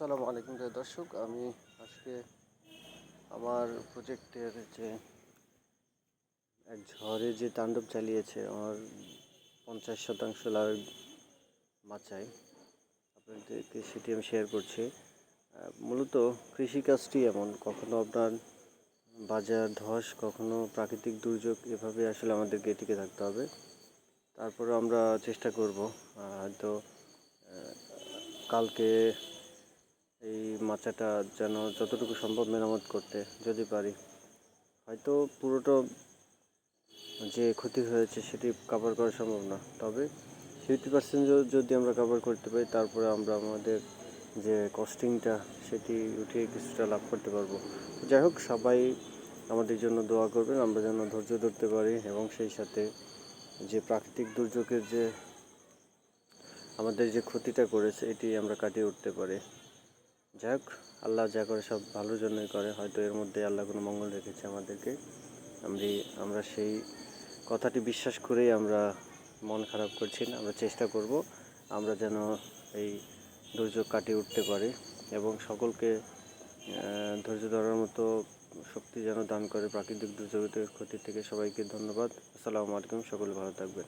আসসালামু আলাইকুম প্রিয় দর্শক, আমি আজকে আমার প্রজেক্টের যে এক ঝড়ে যে তাণ্ডব চালিয়েছে আমার পঞ্চাশ শতাংশ লাভ মাচায়, আপনাদেরকে সেটি আমি শেয়ার করছি। মূলত কৃষিকাজটি এমন, কখনো আপনার বাজার ধস, কখনো প্রাকৃতিক দুর্যোগ, এভাবে আসলে আমাদেরকে টিকে থাকতে হবে। তারপরে আমরা চেষ্টা করব হয়তো কালকে এই মাচাটা যেন যতটুকু সম্ভব মেরামত করতে, যদি পারি। হয়তো পুরোটা যে ক্ষতি হয়েছে সেটি কাভার করা সম্ভব না। তবে ফিফটি পার্সেন্ট যদি আমরা কাভার করতে পারি, তারপরে আমরা আমাদের যে কস্টিংটা সেটি উঠিয়ে কিছুটা লাভ করতে পারব। যাই হোক, সবাই আমাদের জন্য দোয়া করবেন, আমরা যেন ধৈর্য ধরতে পারি এবং সেই সাথে যে প্রাকৃতিক দুর্যোগের যে আমাদের যে ক্ষতিটা করেছে, এটি আমরা কাটিয়ে উঠতে পারি। যাই হোক আল্লাহ যা করে সব ভালোর জন্যই করে, হয়তো এর মধ্যে আল্লাহ কোনো মঙ্গল রেখেছে আমাদেরকে। আমি আমরা সেই কথাটি বিশ্বাস করেই আমরা মন খারাপ করছি না, আমরা চেষ্টা করব আমরা যেন এই দুর্যোগ কাটিয়ে উঠতে পারি এবং সকলকে ধৈর্য ধরার মতো শক্তি যেন দান করে প্রাকৃতিক দুর্যোগের ক্ষতি থেকে সবাইকে ধন্যবাদ। আসসালামু আলাইকুম, সকলে ভালো থাকবেন।